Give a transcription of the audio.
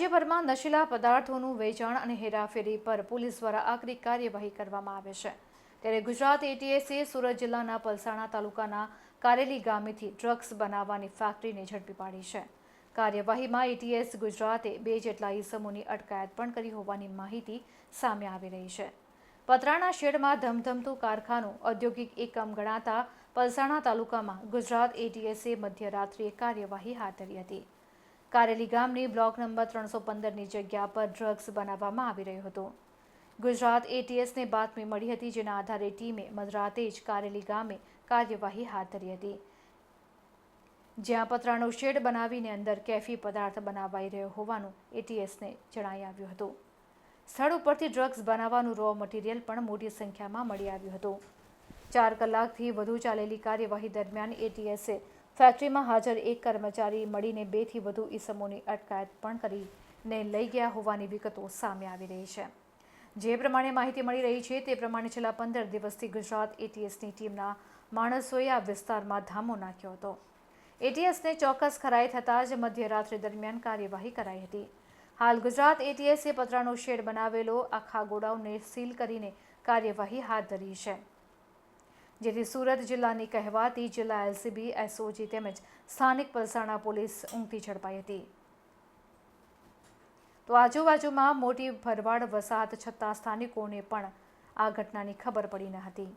રાજ્યભરમાં નશીલા પદાર્થોનું વેચાણ અને હેરાફેરી પર પોલીસ દ્વારા આકરી કાર્યવાહી કરવામાં આવે છે. ત્યારે ગુજરાત એટીએસે સુરત જિલ્લાના પલસાણા તાલુકાના કારેલી ગામેથી ડ્રગ્સ બનાવવાની ફેક્ટરીને ઝડપી પાડી છે. કાર્યવાહીમાં એટીએસ ગુજરાતે બે જેટલા ઈસમોની અટકાયત પણ કરી હોવાની માહિતી સામે આવી રહી છે. પતરાના શેડમાં ધમધમતું કારખાનું ઔદ્યોગિક એકમ ગણાતા પલસાણા તાલુકામાં ગુજરાત એટીએસે મધ્યરાત્રિએ કાર્યવાહી હાથ ધરી હતી. કારેલી ગામની બ્લોક નંબર ત્રણસો પંદરની જગ્યા પર ડ્રગ્સ બનાવવામાં આવી રહ્યું હતું. ગુજરાત એટીએસને બાતમી મળી હતી, જેના આધારે ટીમે મધરાતે જ કારેલી ગામે કાર્યવાહી હાથ ધરી હતી. જ્યાં પતરાનો શેડ બનાવીને અંદર કેફી પદાર્થ બનાવાઈ રહ્યો હોવાનું એટીએસને જણાઈ આવ્યું હતું. સ્થળ ઉપરથી ડ્રગ્સ બનાવવાનું રો મટીરિયલ પણ મોટી સંખ્યામાં મળી આવ્યું હતું. ચાર કલાકથી વધુ ચાલેલી કાર્યવાહી દરમિયાન એટીએસે ફેક્ટરીમાં હાજર એક કર્મચારી મળીને બેથી વધુ ઈસમોની અટકાયત પણ કરીને લઈ ગયા હોવાની વિગતો સામે આવી રહી છે. જે પ્રમાણે માહિતી મળી રહી છે, તે પ્રમાણે છેલ્લા પંદર દિવસથી ગુજરાત એટીએસની ટીમના માણસોએ આ વિસ્તારમાં ધામો નાખ્યો હતો. એટીએસને ચોક્કસ ખરાઈ થતાં જ મધ્યરાત્રિ દરમિયાન કાર્યવાહી કરાઈ હતી. હાલ ગુજરાત એટીએસે પતરાનો શેડ બનાવેલો, આખા ગોડાઉનને સીલ કરીને કાર્યવાહી હાથ ધરી છે. જેથી સુરત જિલ્લાની કહેવાતી જિલ્લા એલસીબી, એસઓજી તેમજ સ્થાનિક પલસાણા પોલીસ ઊંઘતી ઝડપાઈ હતી. તો આજુબાજુમાં મોટી ભરવાડ વસાહત છતાં સ્થાનિકોને પણ આ ઘટનાની ખબર પડી ન હતી.